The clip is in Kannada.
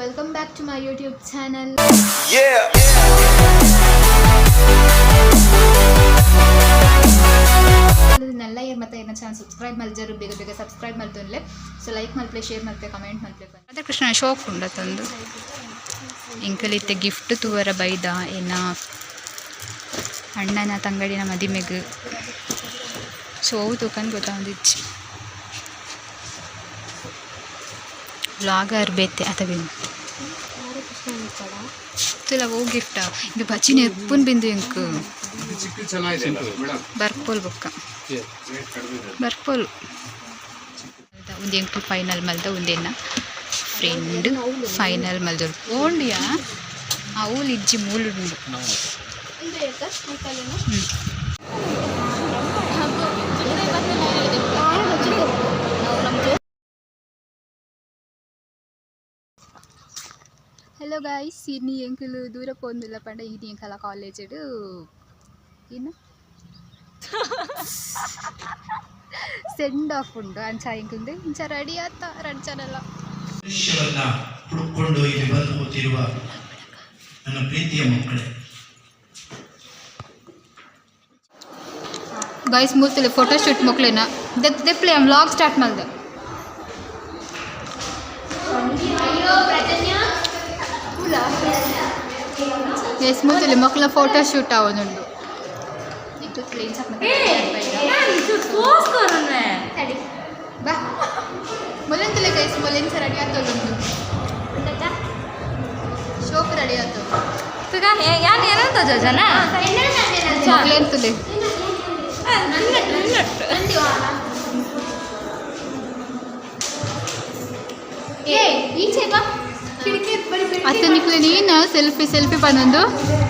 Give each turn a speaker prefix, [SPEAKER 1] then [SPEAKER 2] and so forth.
[SPEAKER 1] Welcome back to my YouTube channel ನಲ್ಲ ಏರ್ ಮತ್ತೆ ಏನೋ ಚಾನಲ್ ಸಬ್ಸ್ಕ್ರೈಬ್ ಮಲ್ಜರು ಬೇಗ ಬೇಗ ಸಬ್ಸ್ಕ್ರೈಬ್ ಮಲ್ತೊನ್ಲೆ ಸೊ ಲೈಕ್ ಮಲ್ಪ್ಲೆ ಶೇರ್ ಮಲ್ಪೆ ಕಮೆಂಟ್ ಮಲ್ಪೆ
[SPEAKER 2] ಅದೇ ಕೃಷ್ಣ ಶೋಕ್ ಉಂಡ ತಂದು. ಇಂಕಲಿತ್ತೆ ಗಿಫ್ಟ್ ತೂವರ ಬೈದ ಏನ ಅಣ್ಣನ ತಂಗಡಿನ ಮದಿಮೆಗ್. ಸೊ ಅವು ತೂಕಂದು ಗೊತ್ತಾಂದಿಚ್ಚಿ ವ್ಲಾಗರ್ ಬೇತೆ ಅತಬಿಂದು ತುಲ ಓ ಗಿಫ್ಟ್ ಇದು ಬಚ್ಚಿನ ಎಪ್ಪುನ್ ಬಿಂದು ಇಂಕ್. ಬರ್ಪೋಲ್ ಬೊಕ್ಕ. ಬರ್ಪೋಲ್ ಒಂದು ಫೈನಲ್ ಮಲ್ದ ಒಂದೇನ ಫ್ರೆಂಡ್ ಫೈನಲ್ ಮಲ್ದೋರು ಓಂಡಿಯಾ? ಅವಳು ಇಜ್ಜಿ ಮೂಳುಂಡು ಹಲೋ ಗಾಯ್ಸ್ ಇನ್ನು ಎಂಕಲು ದೂರ ಪೋಂದಿಲ್ಲ ಪಂಡ ಇದು ಎಂಕಲ ಕಾಲೇಜಡು ಇನ್ನು? ಸೆಂಡ್ ಆಫ್ ಉಂಡು ಅಂಚ ಎಂಕುಂದೆ. ಇಂಚ ರೆಡಿ ಆತ ರಂಚನೆಲ್ಲ
[SPEAKER 3] ದೃಶ್ಯವನ್ನ ಹುಡುಕೊಂಡು ಇಲ್ಲಿ ಬಂದು ಕೂತಿರುವ ನನ್ನ ಪ್ರೀತಿಯ ಮಕ್ಕಳೇ.
[SPEAKER 2] ಗೈಸ್ ಮೂರ್ತಲೆ ಫೋಟೋ ಶೂಟ್ ಮಕ್ಳೇನ. ದೆಪ್ಲೆ ವ್ಲಾಗ್ ಸ್ಟಾರ್ಟ್ ಮಾಡ್ದೆ. ಗೈಸ್ ಮೂರ್ತಲೆ ಮಕ್ಕಳ ಫೋಟೋ ಶೂಟ್ ಆವೊಂದುಂಡು ಬಾ ಮೊಲೆಂತಲೆ ಗೈಸ್ ಮೊಲೆಂಚ ರೆಡಿ ಆತೊಂದುಂಡು ಶೋಕ್ ರೆಡಿ ಆತು
[SPEAKER 4] ಯಾನ್ ಏನಂತ ಜನ
[SPEAKER 2] ಮಕ್ಳೆಂತಲೆ
[SPEAKER 1] ಈಚೆ ಬಾ
[SPEAKER 2] ಅತ್ತ ನಿಕ್ಲೆ ನೀನು ಸೆಲ್ಫಿ ಸೆಲ್ಫಿ
[SPEAKER 1] ಬಡಿ